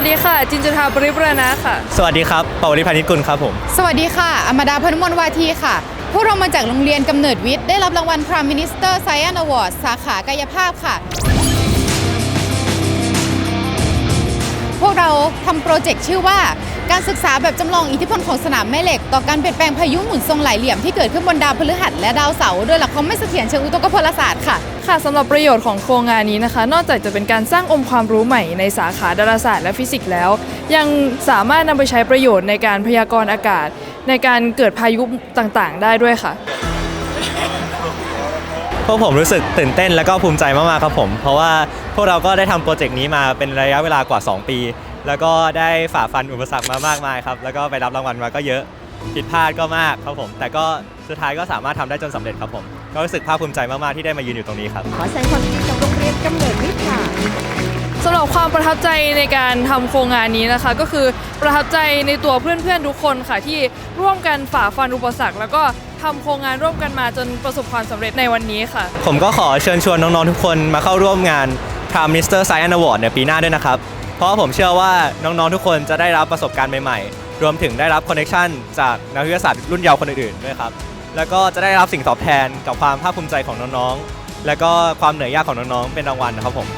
สดีค่ะ จินจุธาปริปรณะค่ะ สวัสดีครับปวริพานิชกุลครับผม สวัสดีค่ะ อมดาพนุมลวาทีค่ะ พวกเรามาจากโรงเรียนกำเนิดวิทย์ ได้รับรางวัล Prime Minister Science Award สาขากายภาพค่ะ พวกเราทำโปรเจกต์ชื่อว่า การศึกษาแบบจำลองอิทธิพลของสนามแม่เหล็ก ต่อการเปลี่ยนแปลงพายุหมุนทรงหลายเหลี่ยมที่เกิดขึ้นบนดาวพฤหัสและดาวเสาร์โดยหลักความไม่เสถียรเชิงอุตกพลศาสตร์ค่ะ ค่ะสำหรับประโยชน์ของโครงงานนี้นะคะ นอกจากจะเป็นการสร้างองค์ความรู้ใหม่ในสาขาดาราศาสตร์และฟิสิกส์แล้ว ยังสามารถนำไปใช้ประโยชน์ในการพยากรณ์อากาศ ในการเกิดพายุต่างๆ ได้ด้วยค่ะพวกผมรู้สึกตื่นเต้นและก็ภูมิใจมากๆครับผม เพราะว่าพวกเราก็ได้ทำโปรเจกต์นี้มาเป็นระยะเวลากว่า 2 ปี แล้วก็ได้ฝ่าฟันอุปสรรคมามากมายครับ แล้วก็ไปรับรางวัลมาก็เยอะผิดพลาดก็มากครับผม แต่ก็สุดท้ายก็สามารถทำได้จนสำเร็จครับผม ก็รู้สึกภาคภูมิใจมาก ๆ ที่ได้มายืนอยู่ตรงนี้ครับ ขอแสดงความยินดีกับโรงเรียนกำเนิดวิทย์ค่ะสำหรับความประทับใจในการทำโครงงานนี้นะคะ ก็คือประทับใจในตัวเพื่อน ๆ ทุกคนค่ะที่ร่วมกันฝ่าฟันอุปสรรค แล้วก็ทำโครงงานร่วมกันมาจนประสบความสำเร็จในวันนี้ค่ะ ผมก็ขอเชิญชวนน้อง ๆ ทุกคนมาเข้าร่วมงาน Prime Minister Science Award ในปีหน้าด้วยนะครับเพ ราะผมเชื่อว่าน้องๆทุกคนจะได้รับประสบการณ์ใหม่ๆ รวมถึงได้รับคอนเนคชันจากนักวิทยาศาสตร์รุ่นเยาว์คนอื่นๆด้วยครับ แล้วก็จะได้รับสิ่งตอบแทนกับความภาคภูมิใจของน้องๆ แล้วก็ความเหนื่อยยากของน้องๆ เป็นรางวัลนะครับผม